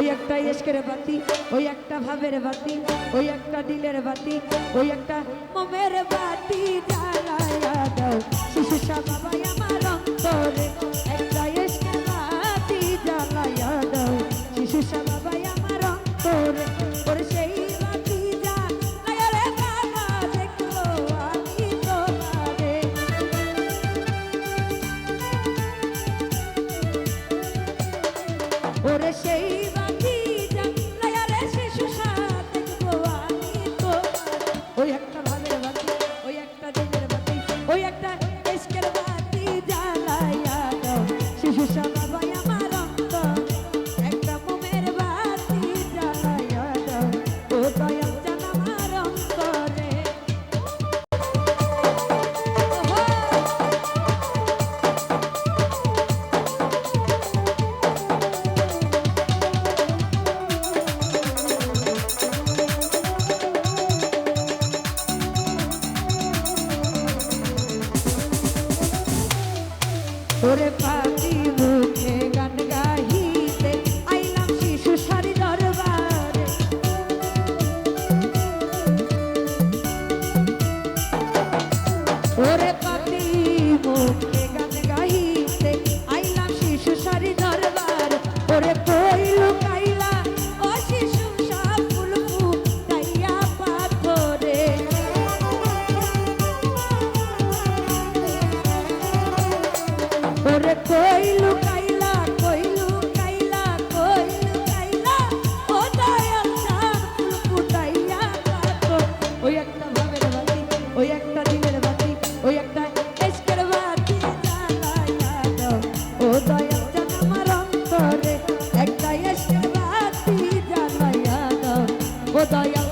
ওই একটা এসকের বাতি, ওই একটা ভাবের বাতি, ওই একটা দিলের বাতি, ওই একটা মমের বাতি জ্বালায়া দাও শিশু বাবা আমার অন্তরে ওরে পাখি মুখ ও দয়াল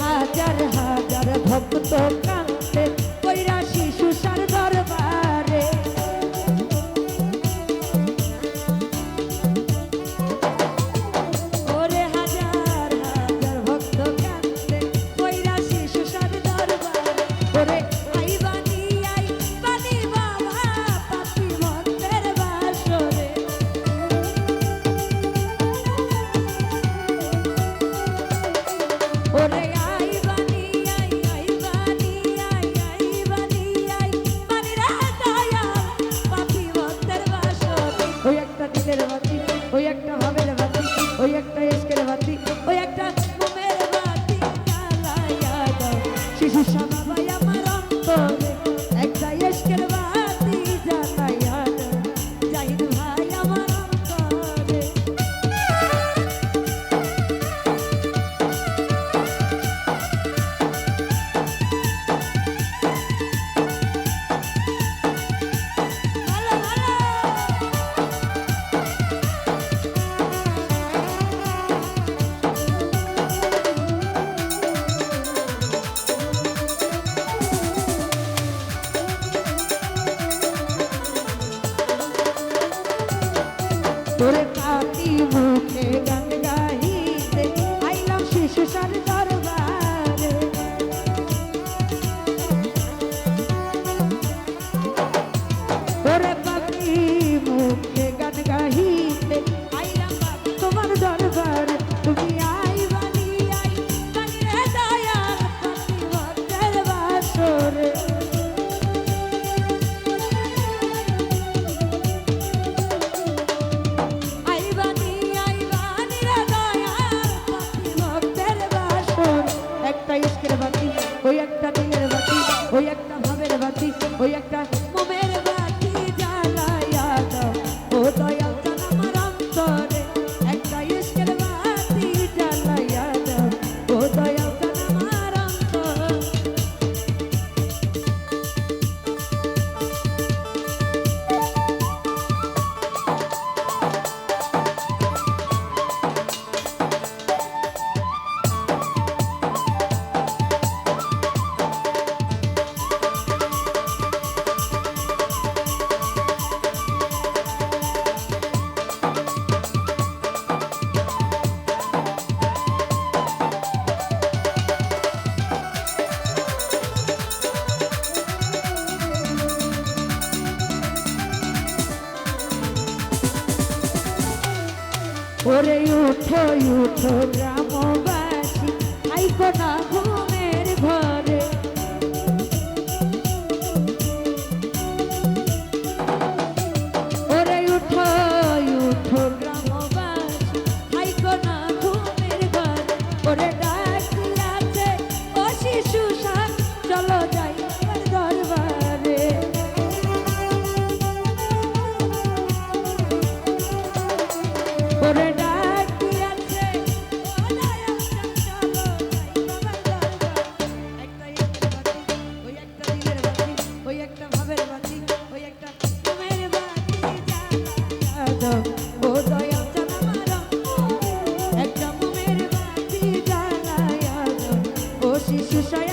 হাজার হাজার ভক্ত কান্দে কৈরা শিশু সারদার voy a ওরে উঠো উঠো গ্রামবাসী আইকো না ঘুমের ঘর। বসি সুসায়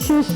休息